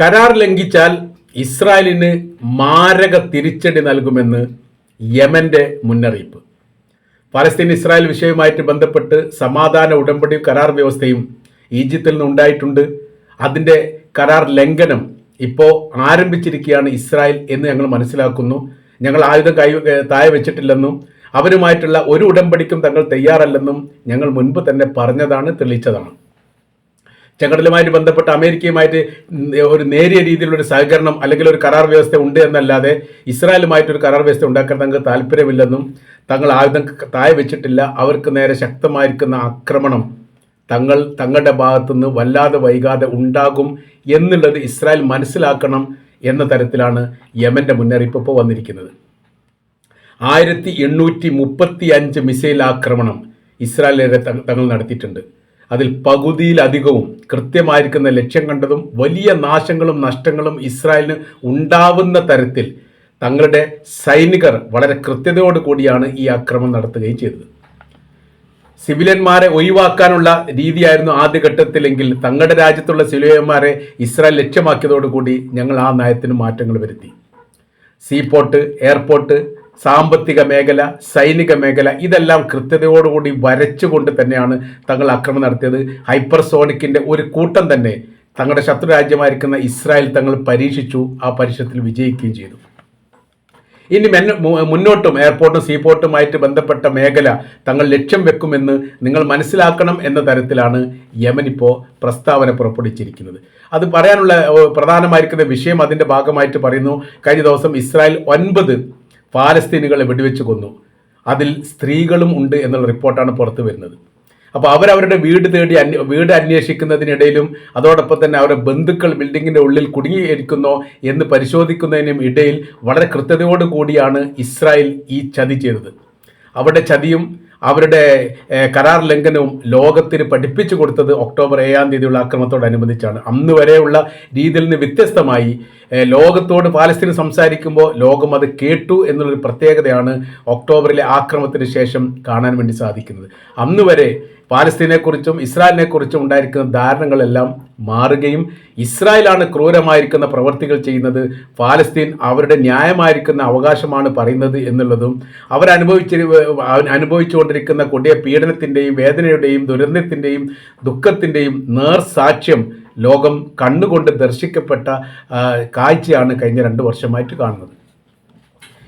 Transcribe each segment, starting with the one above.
കരാർ ലംഘിച്ചാൽ ഇസ്രായേലിന് മാരക തിരിച്ചടി നൽകുമെന്ന് യമന്റെ മുന്നറിയിപ്പ്. പലസ്തീൻ ഇസ്രായേൽ വിഷയവുമായിട്ട് ബന്ധപ്പെട്ട് സമാധാന ഉടമ്പടി കരാർ വ്യവസ്ഥയും ഈജിപ്തിൽ നിന്നുണ്ടായിട്ടുണ്ട്. അതിന്റെ കരാർ ലംഘനം ഇപ്പോൾ ആരംഭിച്ചിരിക്കുകയാണ് ഇസ്രായേൽ എന്ന് ഞങ്ങൾ മനസ്സിലാക്കുന്നു. ഞങ്ങൾ ആയുധം കൈ താഴെ വെച്ചിട്ടില്ലെന്നും അവരുമായിട്ടുള്ള ഒരു ഉടമ്പടിക്കും തങ്ങൾ തയ്യാറല്ലെന്നും ഞങ്ങൾ മുൻപ് തന്നെ പറഞ്ഞതാണ് തെളിയിച്ചതാണ്. ചെങ്കടലുമായിട്ട് ബന്ധപ്പെട്ട് അമേരിക്കയുമായിട്ട് ഒരു നേരിയ രീതിയിലുള്ള ഒരു സഹകരണം അല്ലെങ്കിൽ ഒരു കരാർ വ്യവസ്ഥ ഉണ്ട് എന്നല്ലാതെ ഇസ്രായേലുമായിട്ട് ഒരു കരാർ വ്യവസ്ഥ ഉണ്ടാക്കാൻ തങ്ങൾക്ക് താല്പര്യമില്ലെന്നും തങ്ങൾ ആയുധം താഴെ വെച്ചിട്ടില്ല അവർക്ക് നേരെ ശക്തമായിരിക്കുന്ന ആക്രമണം തങ്ങൾ തങ്ങളുടെ ഭാഗത്തുനിന്ന് വല്ലാതെ വൈകാതെ ഉണ്ടാകും എന്നുള്ളത് ഇസ്രായേൽ മനസ്സിലാക്കണം എന്ന തരത്തിലാണ് യമന്റെ മുന്നറിയിപ്പ് ഇപ്പോൾ വന്നിരിക്കുന്നത്. ആയിരത്തി എണ്ണൂറ്റി മുപ്പത്തി അഞ്ച് മിസൈൽ ആക്രമണം ഇസ്രായേലിനെ തങ്ങൾ നടത്തിയിട്ടുണ്ട്. അതിൽ പകുതിയിലധികവും കൃത്യമായിരിക്കുന്ന ലക്ഷ്യം കണ്ടതും വലിയ നാശങ്ങളും നഷ്ടങ്ങളും ഇസ്രായേലിന് ഉണ്ടാവുന്ന തരത്തിൽ തങ്ങളുടെ സൈനികർ വളരെ കൃത്യതയോട് കൂടിയാണ് ഈ ആക്രമണം നടത്തുകയും ചെയ്തത്. സിവിലിയന്മാരെ ഒഴിവാക്കാനുള്ള രീതിയായിരുന്നു ആദ്യഘട്ടത്തിലെങ്കിൽ തങ്ങളുടെ രാജ്യത്തുള്ള സിവിലിയന്മാരെ ഇസ്രായേൽ ലക്ഷ്യമാക്കിയതോടുകൂടി ഞങ്ങൾ ആ നയത്തിന് മാറ്റങ്ങൾ വരുത്തി. സീപോർട്ട് എയർപോർട്ട് സാമ്പത്തിക മേഖല സൈനിക മേഖല ഇതെല്ലാം കൃത്യതയോടുകൂടി വരച്ചുകൊണ്ട് തന്നെയാണ് തങ്ങൾ ആക്രമണം നടത്തിയത്. ഹൈപ്പർസോണിക്കിന്റെ ഒരു കൂട്ടം തന്നെ തങ്ങളുടെ ശത്രു രാജ്യമായിരിക്കുന്ന ഇസ്രായേൽ തങ്ങൾ പരീക്ഷിച്ചു ആ പരീക്ഷത്തിൽ വിജയിക്കുകയും ചെയ്തു. ഇനി മുന്നോട്ടും എയർപോർട്ടും സീപോർട്ടുമായിട്ട് ബന്ധപ്പെട്ട മേഖല തങ്ങൾ ലക്ഷ്യം വെക്കുമെന്ന് നിങ്ങൾ മനസ്സിലാക്കണം എന്ന തരത്തിലാണ് യമൻ ഇപ്പോൾ പ്രസ്താവന പുറപ്പെടുവിച്ചിരിക്കുന്നത്. അത് പറയാനുള്ള പ്രധാനമായിരിക്കുന്ന വിഷയം അതിന്റെ ഭാഗമായിട്ട് പറയുന്നു. കഴിഞ്ഞ ദിവസം ഇസ്രായേൽ ഒൻപത് പാലസ്തീനുകളെ വെടിവെച്ച് കൊന്നു. അതിൽ സ്ത്രീകളും ഉണ്ട് എന്നുള്ള റിപ്പോർട്ടാണ് പുറത്തു വരുന്നത്. അപ്പോൾ അവരവരുടെ വീട് തേടി അന്വ വീട് അന്വേഷിക്കുന്നതിനിടയിലും അതോടൊപ്പം തന്നെ അവരുടെ ബന്ധുക്കൾ ബിൽഡിങ്ങിന്റെ ഉള്ളിൽ കുടുങ്ങിയിരിക്കുന്നോ എന്ന് പരിശോധിക്കുന്നതിനും ഇടയിൽ വളരെ കൃത്യതയോട് കൂടിയാണ് ഇസ്രായേൽ ഈ ചതി ചെയ്തത്. അവരുടെ ചതിയും അവരുടെ കരാർ ലംഘനവും ലോകത്തിന് പഠിപ്പിച്ചു കൊടുത്തത് ഒക്ടോബർ ഏഴാം തീയതിയുള്ള ആക്രമണത്തോടനുബന്ധിച്ചാണ്. അന്ന് വരെയുള്ള രീതിയിൽ നിന്ന് വ്യത്യസ്തമായി ലോകത്തോട് പാലസ്തീൻ സംസാരിക്കുമ്പോൾ ലോകം അത് കേട്ടു എന്നുള്ളൊരു പ്രത്യേകതയാണ് ഒക്ടോബറിലെ ആക്രമണത്തിന് ശേഷം കാണാൻ വേണ്ടി സാധിക്കുന്നത്. അന്ന് വരെ പാലസ്തീനെക്കുറിച്ചും ഇസ്രായേലിനെക്കുറിച്ചും ഉണ്ടായിരിക്കുന്ന ധാരണകളെല്ലാം മാറുകയും ഇസ്രായേലാണ് ക്രൂരമായിരിക്കുന്ന പ്രവർത്തികൾ ചെയ്യുന്നത് പാലസ്തീൻ അവരുടെ ന്യായമായിരിക്കുന്ന അവകാശമാണ് പറയുന്നത് എന്നുള്ളതും അവരനുഭവിച്ച അനുഭവിച്ചുകൊണ്ടിരിക്കുന്ന കൊടിയ പീഡനത്തിന്റെയും വേദനയുടെയും ദുരന്തത്തിന്റെയും ദുഃഖത്തിന്റെയും നേർസാക്ഷ്യം ലോകം കണ്ണുകൊണ്ട് ദർശിക്കപ്പെട്ട കാഴ്ചയാണ് കഴിഞ്ഞ രണ്ട് വർഷമായിട്ട് കാണുന്നത്.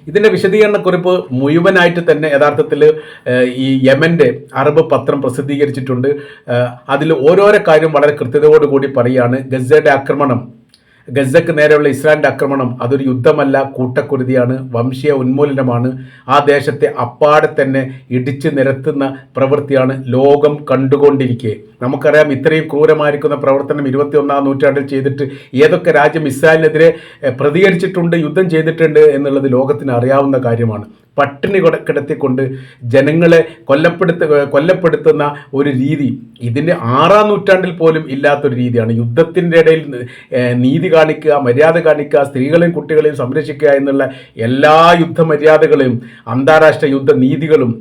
ഇതിന്റെ വിശദീകരണക്കുറിപ്പ് മുഴുവനായിട്ട് തന്നെ യഥാർത്ഥത്തിൽ ഈ യമന്റെ അറബ് പത്രം പ്രസിദ്ധീകരിച്ചിട്ടുണ്ട്. അതിൽ ഓരോരോ കാര്യം വളരെ കൃത്യതയോടുകൂടി പറയുകയാണ്. ഗസയുടെ ആക്രമണം ഗസക്ക് നേരെയുള്ള ഇസ്രായേലിന്റെ ആക്രമണം അതൊരു യുദ്ധമല്ല കൂട്ടക്കുരുതിയാണ് വംശീയ ഉന്മൂലനമാണ്. ആ ദേശത്തെ അപ്പാടെ തന്നെ ഇടിച്ചു നിരത്തുന്ന പ്രവൃത്തിയാണ് ലോകം കണ്ടുകൊണ്ടിരിക്കെ. നമുക്കറിയാം ഇത്രയും ക്രൂരമായിരിക്കുന്ന പ്രവർത്തനം ഇരുപത്തിയൊന്നാം നൂറ്റാണ്ടിൽ ചെയ്തിട്ട് ഏതൊക്കെ രാജ്യം ഇസ്രായേലിനെതിരെ പ്രതികരിച്ചിട്ടുണ്ട് യുദ്ധം ചെയ്തിട്ടുണ്ട് എന്നുള്ളത് ലോകത്തിന് അറിയാവുന്ന കാര്യമാണ്. പട്ടിണി കൊട- കിടത്തിക്കൊണ്ട് ജനങ്ങളെ കൊല്ലപ്പെടുത്ത കൊല്ലപ്പെടുത്തുന്ന ഒരു രീതി. ഇതിന്റെ ആറാം നൂറ്റാണ്ടിൽ പോലും ഇല്ലാത്തൊരു രീതിയാണ്. യുദ്ധത്തിന്റെ ഇടയിൽ നീതി കാണിക്കുക മര്യാദ കാണിക്കുക സ്ത്രീകളെയും കുട്ടികളെയും സംരക്ഷിക്കുക എന്നുള്ള എല്ലാ യുദ്ധമര്യാദകളെയും അന്താരാഷ്ട്ര യുദ്ധ നീതികളും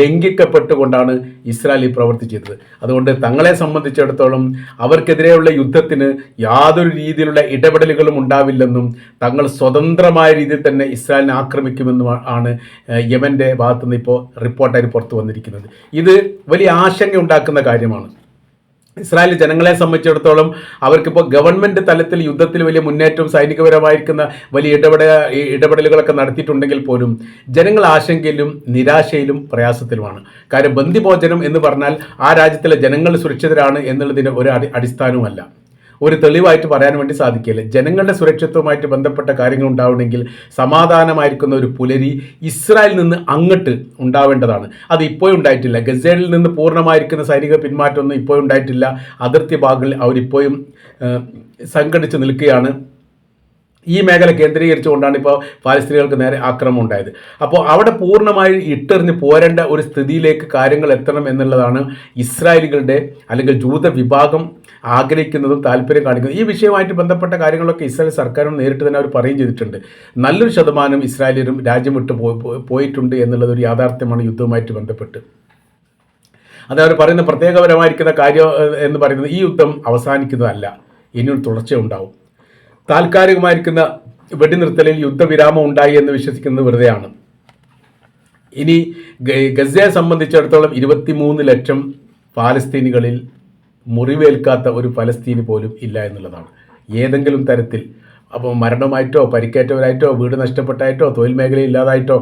ലംഘിക്കപ്പെട്ടുകൊണ്ടാണ് ഇസ്രായേൽ പ്രവർത്തിച്ചത് അതുകൊണ്ട് തങ്ങളെ സംബന്ധിച്ചിടത്തോളം അവർക്കെതിരെയുള്ള യുദ്ധത്തിന് യാതൊരു രീതിയിലുള്ള ഇടപെടലുകളും ഉണ്ടാവില്ലെന്നും തങ്ങൾ സ്വതന്ത്രമായ രീതിയിൽ തന്നെ ഇസ്രായേലിനെ ആക്രമിക്കുമെന്നും ആണ് ഏഹ്, ഭാഗത്തു ഭാഗത്തുനിന്ന് ഇപ്പോൾ റിപ്പോർട്ടായിട്ട് പുറത്തു വന്നിരിക്കുന്നത്. ഇത് വലിയ ആശങ്ക ഉണ്ടാക്കുന്ന കാര്യമാണ്. ഇസ്രായേൽ ജനങ്ങളെ സംബന്ധിച്ചിടത്തോളം അവർക്കിപ്പോൾ ഗവൺമെന്റ് തലത്തിൽ യുദ്ധത്തിൽ വലിയ മുന്നേറ്റവും സൈനികപരമായിരിക്കുന്ന വലിയ ഇടപെട ഇടപെടലുകളൊക്കെ നടത്തിയിട്ടുണ്ടെങ്കിൽ പോലും ജനങ്ങൾ ആശങ്കയിലും നിരാശയിലും പ്രയാസത്തിലുമാണ്. കാര്യം ബന്ദിഭോജനം എന്ന് പറഞ്ഞാൽ ആ രാജ്യത്തിലെ ജനങ്ങൾ സുരക്ഷിതരാണ് എന്നുള്ളതിന് ഒരു അടി അടിസ്ഥാനവുമല്ല. ഒരു തെളിവായിട്ട് പറയാൻ വേണ്ടി സാധിക്കില്ല ജനങ്ങളുടെ സുരക്ഷിത്വമായിട്ട് ബന്ധപ്പെട്ട കാര്യങ്ങൾ ഉണ്ടാവണമെങ്കിൽ സമാധാനമായിരിക്കുന്ന ഒരു പുലരി ഇസ്രായേലിൽ നിന്ന് അങ്ങോട്ട് ഉണ്ടാവേണ്ടതാണ്. അത് ഇപ്പോഴും ഉണ്ടായിട്ടില്ല. ഗസേലിൽ നിന്ന് പൂർണമായിരിക്കുന്ന സൈനിക പിന്മാറ്റമൊന്നും ഇപ്പോഴും ഉണ്ടായിട്ടില്ല. അതിർത്തി ഭാഗങ്ങളിൽ അവരിപ്പോഴും സംഘടിച്ച് നിൽക്കുകയാണ്. ഈ മേഖല കേന്ദ്രീകരിച്ചുകൊണ്ടാണ് ഇപ്പോൾ പാലസ്തീനികൾക്ക് നേരെ ആക്രമണം ഉണ്ടായത്. അപ്പോൾ അവിടെ പൂർണമായി ഇട്ടെറിഞ്ഞ് പോരേണ്ട ഒരു സ്ഥിതിയിലേക്ക് കാര്യങ്ങൾ എത്തണം എന്നുള്ളതാണ് ഇസ്രായേലികളുടെ അല്ലെങ്കിൽ ജൂത വിഭാഗം ആഗ്രഹിക്കുന്നതും താല്പര്യം കാണിക്കുന്നതും. ഈ വിഷയവുമായിട്ട് ബന്ധപ്പെട്ട കാര്യങ്ങളൊക്കെ ഇസ്രായേൽ സർക്കാരും നേരിട്ട് തന്നെ അവർ പറയും ചെയ്തിട്ടുണ്ട്. നല്ലൊരു ശതമാനം ഇസ്രായേലിയരും രാജ്യം വിട്ട് പോയിട്ടുണ്ട് എന്നുള്ളത് ഒരു യാഥാർത്ഥ്യമാണ് യുദ്ധവുമായിട്ട് ബന്ധപ്പെട്ട്. അത് അവർ പറയുന്ന പ്രത്യേകപരമായിരിക്കുന്ന കാര്യം എന്ന് പറയുന്നത് ഈ യുദ്ധം അവസാനിക്കുന്നതല്ല. ഇനിയൊരു തുടർച്ച ഉണ്ടാവും താൽക്കാലികമായിരിക്കുന്ന വെടിനിർത്തലിൽ യുദ്ധവിരാമം ഉണ്ടായി എന്ന് വിശ്വസിക്കുന്നത് വെറുതെയാണ്. ഇനി ഗസയെ സംബന്ധിച്ചിടത്തോളം ഇരുപത്തിമൂന്ന് ലക്ഷം പാലസ്തീനികളിൽ മുറിവേൽക്കാത്ത ഒരു പലസ്തീനി പോലും ഇല്ല എന്നുള്ളതാണ്. ഏതെങ്കിലും തരത്തിൽ അപ്പോൾ മരണമായിട്ടോ പരിക്കേറ്റവരായിട്ടോ വീട് നഷ്ടപ്പെട്ടായിട്ടോ തൊഴിൽ മേഖല ഇല്ലാതായിട്ടോ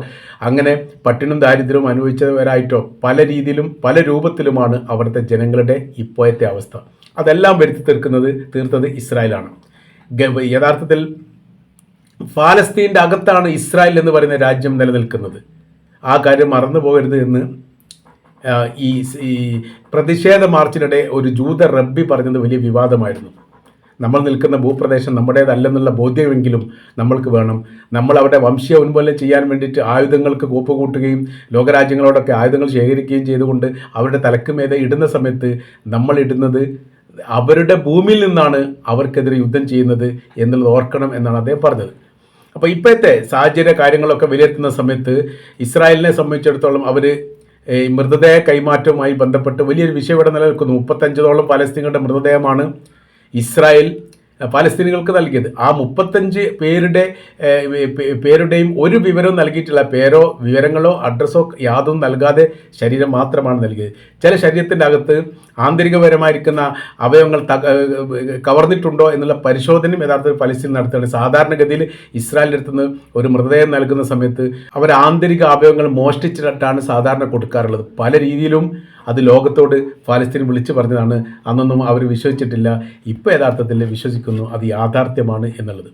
അങ്ങനെ പട്ടിണും ദാരിദ്ര്യവും അനുഭവിച്ചവരായിട്ടോ പല രീതിയിലും പല രൂപത്തിലുമാണ് അവിടുത്തെ ജനങ്ങളുടെ ഇപ്പോഴത്തെ അവസ്ഥ. അതെല്ലാം വരുത്തി തീർക്കുന്നത് തീർത്തത് ഇസ്രായേലാണ്. യഥാർത്ഥത്തിൽ ഫാലസ്തീന്റെ അകത്താണ് ഇസ്രായേൽ എന്ന് പറയുന്ന രാജ്യം നിലനിൽക്കുന്നത്. ആ കാര്യം മറന്നു പോകരുത് എന്ന് ഈ പ്രതിഷേധ മാർച്ചിനിടെ ഒരു ജൂത റബ്ബി പറഞ്ഞത് വലിയ വിവാദമായിരുന്നു. നമ്മൾ നിൽക്കുന്ന ഭൂപ്രദേശം നമ്മുടേതല്ലെന്നുള്ള ബോധ്യമെങ്കിലും നമ്മൾക്ക് വേണം. നമ്മൾ അവിടെ വംശീയ ഉന്മൂലനം ചെയ്യാൻ വേണ്ടിയിട്ട് ആയുധങ്ങൾക്ക് കൂപ്പുകൂട്ടുകയും ലോകരാജ്യങ്ങളോടൊക്കെ ആയുധങ്ങൾ ശേഖരിക്കുകയും ചെയ്തുകൊണ്ട് അവരുടെ തലക്കുമേതെ ഇടുന്ന സമയത്ത് നമ്മൾ ഇടുന്നത് അവരുടെ ഭൂമിയിൽ നിന്നാണ് അവർക്കെതിരെ യുദ്ധം ചെയ്യുന്നത് എന്നുള്ളത് ഓർക്കണം എന്നാണ് അദ്ദേഹം പറഞ്ഞത്. അപ്പോൾ ഇപ്പോഴത്തെ സാഹചര്യ കാര്യങ്ങളൊക്കെ വിലയിരുത്തുന്ന സമയത്ത് ഇസ്രായേലിനെ സംബന്ധിച്ചിടത്തോളം അവർ ഈ മൃതദേഹ കൈമാറ്റവുമായി ബന്ധപ്പെട്ട് വലിയൊരു വിഷയം ഇവിടെ നിലനിൽക്കുന്നു. മുപ്പത്തഞ്ചോളം പാലസ്തീനുകളുടെ മൃതദേഹമാണ് ഇസ്രായേൽ പാലസ്തീനികൾക്ക് നൽകിയത്. ആ മുപ്പത്തഞ്ച് പേരുടെ പേരുടെയും ഒരു വിവരവും നൽകിയിട്ടില്ല. പേരോ വിവരങ്ങളോ അഡ്രസ്സോ യാതൊന്നും നൽകാതെ ശരീരം മാത്രമാണ് നൽകിയത്. ചില ശരീരത്തിന്റെ അകത്ത് ആന്തരികപരമായിരിക്കുന്ന അവയവങ്ങൾ കവർന്നിട്ടുണ്ടോ എന്നുള്ള പരിശോധനയും യഥാർത്ഥത്തിൽ പലസ്തീൻ നടത്തുകയാണ്. സാധാരണഗതിയിൽ ഇസ്രായേലിന്റെ അടുത്ത് നിന്ന് ഒരു മൃതദേഹം നൽകുന്ന സമയത്ത് അവർ ആന്തരിക അവയവങ്ങൾ മോഷ്ടിച്ചിട്ടാണ് സാധാരണ കൊടുക്കാറുള്ളത്. പല രീതിയിലും അത് ലോകത്തോട് ഫലസ്തീൻ വിളിച്ചു പറഞ്ഞതാണ്. അന്നൊന്നും അവർ വിശ്വസിച്ചിട്ടില്ല. ഇപ്പോൾ യഥാർത്ഥത്തിൽ വിശ്വസിക്കുന്നു. അത് യാഥാർത്ഥ്യമാണ് എന്നുള്ളത്.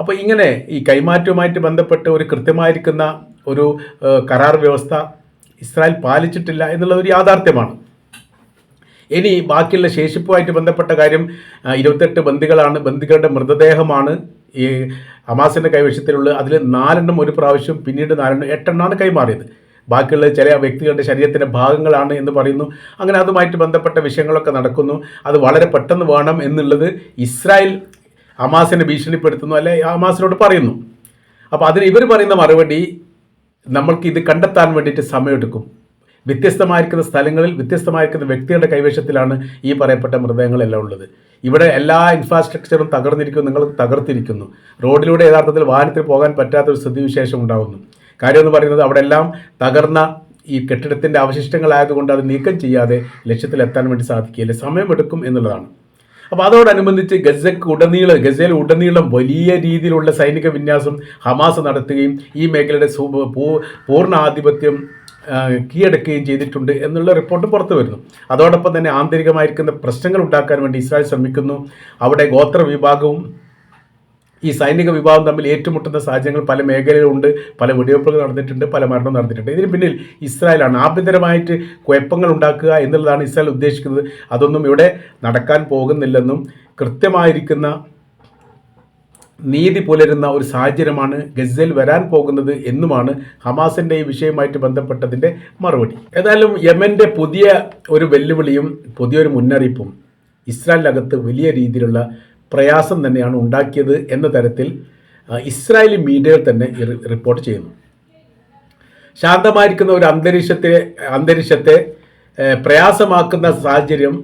അപ്പോൾ ഇങ്ങനെ ഈ കൈമാറ്റവുമായിട്ട് ബന്ധപ്പെട്ട് ഒരു കൃത്യമായിരിക്കുന്ന ഒരു കരാർ വ്യവസ്ഥ ഇസ്രായേൽ പാലിച്ചിട്ടില്ല എന്നുള്ളത് ഒരു യാഥാർത്ഥ്യമാണ്. ഇനി ബാക്കിയുള്ള ശേഷിപ്പുമായിട്ട് ബന്ധപ്പെട്ട കാര്യം ഇരുപത്തെട്ട് ബന്ദികളാണ് ബന്ദികളുടെ മൃതദേഹമാണ് ഈ ഹമാസിന്റെ കൈവശത്തിലുള്ള അതിൽ നാലെണ്ണം ഒരു പ്രാവശ്യം പിന്നീട് നാലെണ്ണം എട്ടെണ്ണമാണ് കൈമാറിയത്. ബാക്കിയുള്ള ചില വ്യക്തികളുടെ ശരീരത്തിന്റെ ഭാഗങ്ങളാണ് എന്ന് പറയുന്നു. അങ്ങനെ അതുമായിട്ട് ബന്ധപ്പെട്ട വിഷയങ്ങളൊക്കെ നടക്കുന്നു. അത് വളരെ പെട്ടെന്ന് വേണം എന്നുള്ളത് ഇസ്രായേൽ ഹമാസിനെ ഭീഷണിപ്പെടുത്തുന്നു അല്ലെ ഹമാസിനോട് പറയുന്നു. അപ്പോൾ അതിന് ഇവർ പറയുന്ന മറുപടി നമ്മൾക്ക് ഇത് കണ്ടെത്താൻ വേണ്ടിയിട്ട് സമയമെടുക്കും. വ്യത്യസ്തമായിരിക്കുന്ന സ്ഥലങ്ങളിൽ വ്യത്യസ്തമായിരിക്കുന്ന വ്യക്തികളുടെ കൈവശത്തിലാണ് ഈ പറയപ്പെട്ട മൃതദേഹങ്ങളെല്ലാം ഉള്ളത്. ഇവിടെ എല്ലാ ഇൻഫ്രാസ്ട്രക്ചറും തകർന്നിരിക്കുന്നു നിങ്ങൾ തകർത്തിരിക്കുന്നു. റോഡിലൂടെ യഥാർത്ഥത്തിൽ വാഹനത്തിൽ പോകാൻ പറ്റാത്തൊരു സ്ഥിതിവിശേഷം ഉണ്ടാകുന്നു കാര്യം എന്ന് പറയുന്നത് അവിടെ എല്ലാം തകർന്ന ഈ കെട്ടിടത്തിന്റെ അവശിഷ്ടങ്ങളായതുകൊണ്ട് അത് നീക്കം ചെയ്യാതെ ലക്ഷ്യത്തിലെത്താൻ വേണ്ടി സാധിക്കില്ല സമയമെടുക്കും എന്നുള്ളതാണ്. അപ്പോൾ അതോടനുബന്ധിച്ച് ഗസക്ക് ഉടനീളം ഗസയിൽ ഉടനീളം വലിയ രീതിയിലുള്ള സൈനിക വിന്യാസം ഹമാസ് നടത്തുകയും ഈ മേഖലയുടെ പൂർണ ആധിപത്യം കീഴടക്കുകയും ചെയ്തിട്ടുണ്ട് എന്നുള്ള റിപ്പോർട്ട് പുറത്തു വരുന്നു. അതോടൊപ്പം തന്നെ ആന്തരികമായിരിക്കുന്ന പ്രശ്നങ്ങൾ ഉണ്ടാക്കാൻ വേണ്ടി ഇസ്രായേൽ ശ്രമിക്കുന്നു. അവിടെ ഗോത്ര വിഭാഗവും ഈ സൈനിക വിഭാഗം തമ്മിൽ ഏറ്റുമുട്ടുന്ന സാഹചര്യങ്ങൾ പല മേഖലയിലുണ്ട് പല വെടിവെപ്പുകൾ നടന്നിട്ടുണ്ട് പല മരണം നടന്നിട്ടുണ്ട്. ഇതിന് പിന്നിൽ ഇസ്രായേലാണ് ആഭ്യന്തരമായിട്ട് കുഴപ്പങ്ങൾ ഉണ്ടാക്കുക എന്നുള്ളതാണ് ഇസ്രായേൽ ഉദ്ദേശിക്കുന്നത്. അതൊന്നും ഇവിടെ നടക്കാൻ പോകുന്നില്ലെന്നും കൃത്യമായിരിക്കുന്ന നീതി പുലരുന്ന ഒരു സാഹചര്യമാണ് ഗസയിൽ വരാൻ പോകുന്നത് എന്നുമാണ് ഹമാസിന്റെ ഈ വിഷയവുമായിട്ട് ബന്ധപ്പെട്ടതിന്റെ മറുപടി. ഏതായാലും യമന്റെ പുതിയ ഒരു വെല്ലുവിളിയും പുതിയൊരു മുന്നറിയിപ്പും ഇസ്രായേലിനകത്ത് വലിയ രീതിയിലുള്ള പ്രയാസം തന്നെയാണ് ഉണ്ടാക്കിയത് എന്ന തരത്തിൽ ഇസ്രായേലി മീഡിയകൾ തന്നെ റിപ്പോർട്ട് ചെയ്യുന്നു. ശാന്തമായിരിക്കുന്ന ഒരു അന്തരീക്ഷത്തെ അന്തരീക്ഷത്തെ പ്രയാസമാക്കുന്ന സാഹചര്യം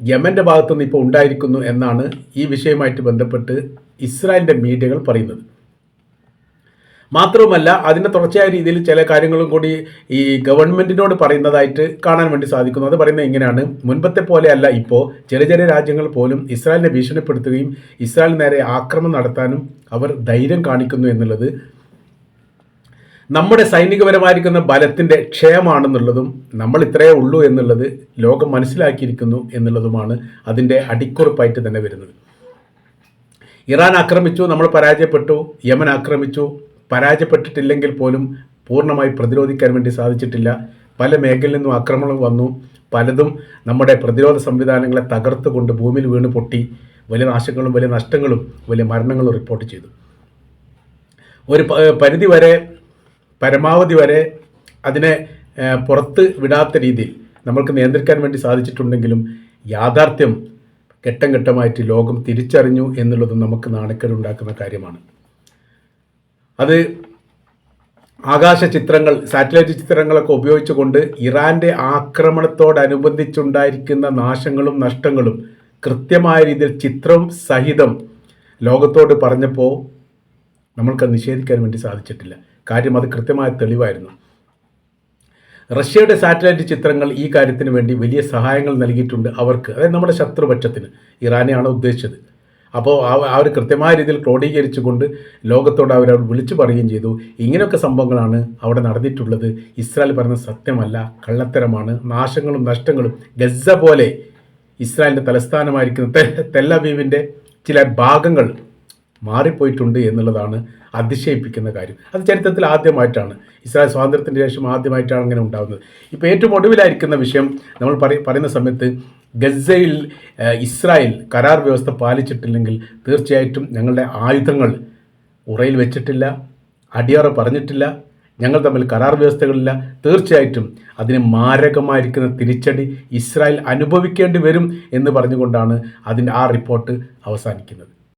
യമന്റെ ഭാഗത്തുനിന്ന് ഇപ്പോൾ ഉണ്ടായിരിക്കുന്നു എന്നാണ് ഈ വിഷയവുമായിട്ട് ബന്ധപ്പെട്ട് ഇസ്രായേലിന്റെ മീഡിയകൾ പറയുന്നത്. മാത്രവുമല്ല അതിന്റെ തുടർച്ചയായ രീതിയിൽ ചില കാര്യങ്ങളും കൂടി ഈ ഗവൺമെന്റിനോട് പറയുന്നതായിട്ട് കാണാൻ വേണ്ടി സാധിക്കുന്നു. അത് പറയുന്നത് ഇങ്ങനെയാണ്. മുൻപത്തെ പോലെയല്ല ഇപ്പോൾ. ചെറിയ ചെറിയ രാജ്യങ്ങൾ പോലും ഇസ്രായേലിനെ ഭീഷണിപ്പെടുത്തുകയും ഇസ്രായേലിന് നേരെ ആക്രമണം നടത്താനും അവർ ധൈര്യം കാണിക്കുന്നു എന്നുള്ളത് നമ്മുടെ സൈനികപരമായിരിക്കുന്ന ബലത്തിന്റെ ക്ഷയമാണെന്നുള്ളതും നമ്മൾ ഇത്രയേ ഉള്ളൂ എന്നുള്ളത് ലോകം മനസ്സിലാക്കിയിരിക്കുന്നു എന്നുള്ളതുമാണ് അതിന്റെ അടിക്കുറിപ്പായിട്ട് തന്നെ വരുന്നത്. ഇറാൻ ആക്രമിച്ചു നമ്മൾ പരാജയപ്പെട്ടു. യമൻ ആക്രമിച്ചു. പരാജയപ്പെട്ടിട്ടില്ലെങ്കിൽ പോലും പൂർണമായി പ്രതിരോധിക്കാൻ വേണ്ടി സാധിച്ചിട്ടില്ല. പല മേഖലയിൽ നിന്നും ആക്രമണം വന്നു. പലതും നമ്മുടെ പ്രതിരോധ സംവിധാനങ്ങളെ തകർത്തുകൊണ്ട് ഭൂമിയിൽ വീണ് പൊട്ടി. വലിയ നാശങ്ങളും വലിയ നഷ്ടങ്ങളും വലിയ മരണങ്ങളും റിപ്പോർട്ട് ചെയ്തു. ഒരു പരിധി വരെ പരമാവധി വരെ അതിനെ പുറത്ത് വിടാത്ത രീതിയിൽ നമ്മൾക്ക് നിയന്ത്രിക്കാൻ വേണ്ടി സാധിച്ചിട്ടുണ്ടെങ്കിലും യാഥാർത്ഥ്യം ഘട്ടം ഘട്ടമായിട്ട് ലോകം തിരിച്ചറിഞ്ഞു എന്നുള്ളതും നമുക്ക് നാണക്കേടുണ്ടാക്കുന്ന കാര്യമാണ്. അത് ആകാശ ചിത്രങ്ങൾ സാറ്റലൈറ്റ് ചിത്രങ്ങളൊക്കെ ഉപയോഗിച്ചുകൊണ്ട് ഇറാന്റെ ആക്രമണത്തോടനുബന്ധിച്ചുണ്ടായിരിക്കുന്ന നാശങ്ങളും നഷ്ടങ്ങളും കൃത്യമായ രീതിയിൽ ചിത്രം സഹിതം ലോകത്തോട് പറഞ്ഞപ്പോൾ നമ്മൾക്ക് നിഷേധിക്കാൻ വേണ്ടി സാധിച്ചിട്ടില്ല. കാര്യം അത് കൃത്യമായ തെളിവായിരുന്നു. റഷ്യയുടെ സാറ്റലൈറ്റ് ചിത്രങ്ങൾ ഈ കാര്യത്തിന് വേണ്ടി വലിയ സഹായങ്ങൾ നൽകിയിട്ടുണ്ട് അവർക്ക്. അതായത് നമ്മുടെ ശത്രുപക്ഷത്തിന് ഇറാനെയാണ് ഉദ്ദേശിച്ചത്. അപ്പോൾ ആ ഒരു കൃത്യമായ രീതിയിൽ ക്രോഡീകരിച്ചുകൊണ്ട് ലോകത്തോട് അവർ വിളിച്ചു പറയുകയും ചെയ്തു. ഇങ്ങനെയൊക്കെ സംഭവങ്ങളാണ് അവിടെ നടന്നിട്ടുള്ളത്. ഇസ്രായേൽ പറഞ്ഞ സത്യമല്ല കള്ളത്തരമാണ്. നാശങ്ങളും നഷ്ടങ്ങളും ഗസ പോലെ ഇസ്രായേലിന്റെ തലസ്ഥാനമായിരിക്കുന്ന തെല്ലവീവിന്റെ ചില ഭാഗങ്ങൾ മാറിപ്പോയിട്ടുണ്ട് എന്നുള്ളതാണ് അതിശയിപ്പിക്കുന്ന കാര്യം. അത് ചരിത്രത്തിൽ ആദ്യമായിട്ടാണ്. ഇസ്രായേൽ സ്വാതന്ത്ര്യത്തിന് ശേഷം ആദ്യമായിട്ടാണ് അങ്ങനെ ഉണ്ടാകുന്നത് ഇപ്പോൾ ഏറ്റവും ഒടുവിലായിരിക്കുന്ന വിഷയം നമ്മൾ പറയുന്ന സമയത്ത് ഗസയിൽ ഇസ്രായേൽ കരാർ വ്യവസ്ഥ പാലിച്ചിട്ടില്ലെങ്കിൽ തീർച്ചയായിട്ടും ഞങ്ങളുടെ ആയുധങ്ങൾ ഉറയിൽ വെച്ചിട്ടില്ല അടിയറ പറഞ്ഞിട്ടില്ല ഞങ്ങൾ തമ്മിൽ കരാർ വ്യവസ്ഥകളില്ല. തീർച്ചയായിട്ടും അതിന് മാരകമായിരിക്കുന്ന തിരിച്ചടി ഇസ്രായേൽ അനുഭവിക്കേണ്ടി വരും എന്ന് പറഞ്ഞുകൊണ്ടാണ് അതിന്റെ ആ റിപ്പോർട്ട് അവസാനിക്കുന്നത്.